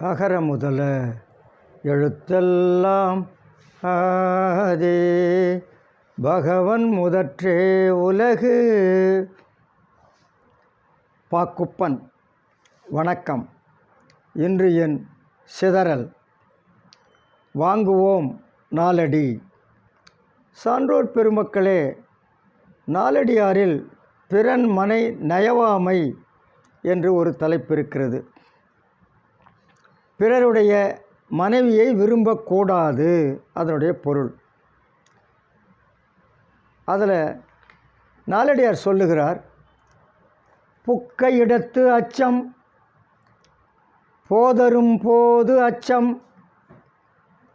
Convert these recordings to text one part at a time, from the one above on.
அகர முதல எழுத்தெல்லாம் ஆதே. பகவன் முதற்றே உலகு. பாக்குப்பன் வணக்கம். இன்று என் சிதறல். வாங்குவோம் நாலடி சான்றோர் பெருமக்களே நாலடியாரில் பிறன் மனை நயவாமை என்று ஒரு தலைப்பு இருக்கிறது. பிறருடைய மனைவியை விரும்பக்கூடாது. அதனுடைய பொருள். அதில் நாலடியார் சொல்லுகிறார் புக்க இடத்து அச்சம் போதரும் போது அச்சம்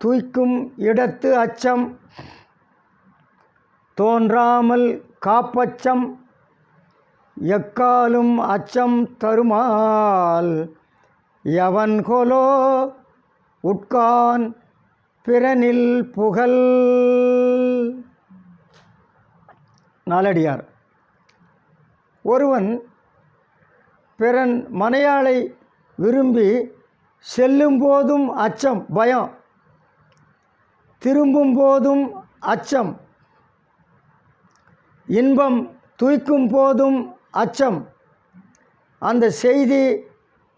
தூய்க்கும் இடத்து அச்சம் தோன்றாமல் காப்பச்சம் எக்காலும் அச்சம் தருமால் எவன் கொலோ உட்கான் பிறனில் புகழ். நாலடியார். ஒருவன் பிறன் மனையாளை விரும்பி செல்லும் போதும் அச்சம் பயம். திரும்பும் போதும் அச்சம். இன்பம் தூய்க்கும் போதும் அச்சம். அந்த செய்தி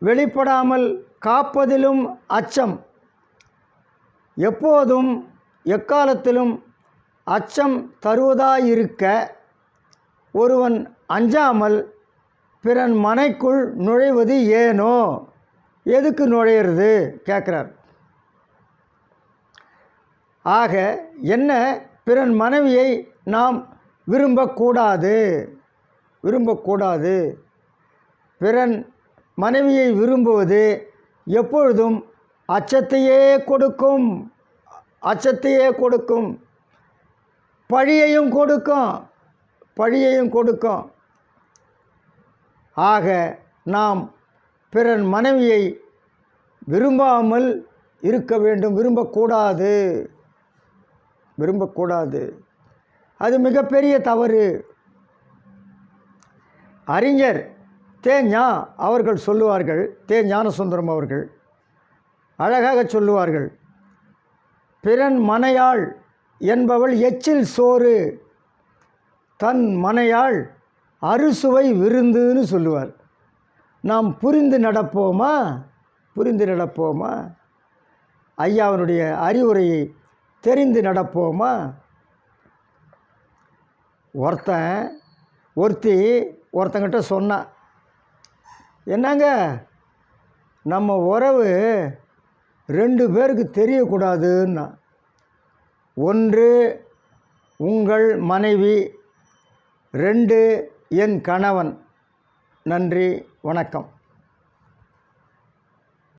வெளிப்படாமல் காப்பதிலும் அச்சம். எப்போதும் எக்காலத்திலும் அச்சம் தருவதாயிருக்க ஒருவன் அஞ்சாமல் பிறன் மனைக்குள் நுழைவது ஏனோ? எதுக்கு நுழையிறது? கேட்குறார். ஆக என்ன பிறன் மனைவியை நாம் விரும்பக்கூடாது? விரும்பக்கூடாது. பிறன் மனைவியை விரும்புவது எப்பொழுதும் அச்சத்தையே கொடுக்கும் அச்சத்தையே கொடுக்கும். பழியையும் கொடுக்கும் பழியையும் கொடுக்கும். ஆக நாம் பிறன் மனைவியை விரும்பாமல் இருக்க வேண்டும் விரும்பக்கூடாது. விரும்பக்கூடாது. அது மிகப்பெரிய தவறு. அறிஞர் தே ஞா அவர்கள் சொல்லுவார்கள் தே ஞானசுந்தரம் அவர்கள் அழகாக சொல்லுவார்கள் பிறன் மனையாள் என்பவள் எச்சில் சோறு தன் மனையாள் அறுசுவை விருந்துன்னு சொல்லுவார். நாம் புரிந்து நடப்போமா? புரிந்து நடப்போமா? ஐயாவனுடைய அறிவுரையை தெரிந்து நடப்போமா? ஒருத்தன் ஒருத்தி ஒருத்தங்கிட்ட சொன்னான் என்னங்க? நம்ம உறவு ரெண்டு பேருக்கு தெரியக்கூடாதுன்னா. ஒன்று உங்கள் மனைவி. ரெண்டு என் கணவன். நன்றி வணக்கம்.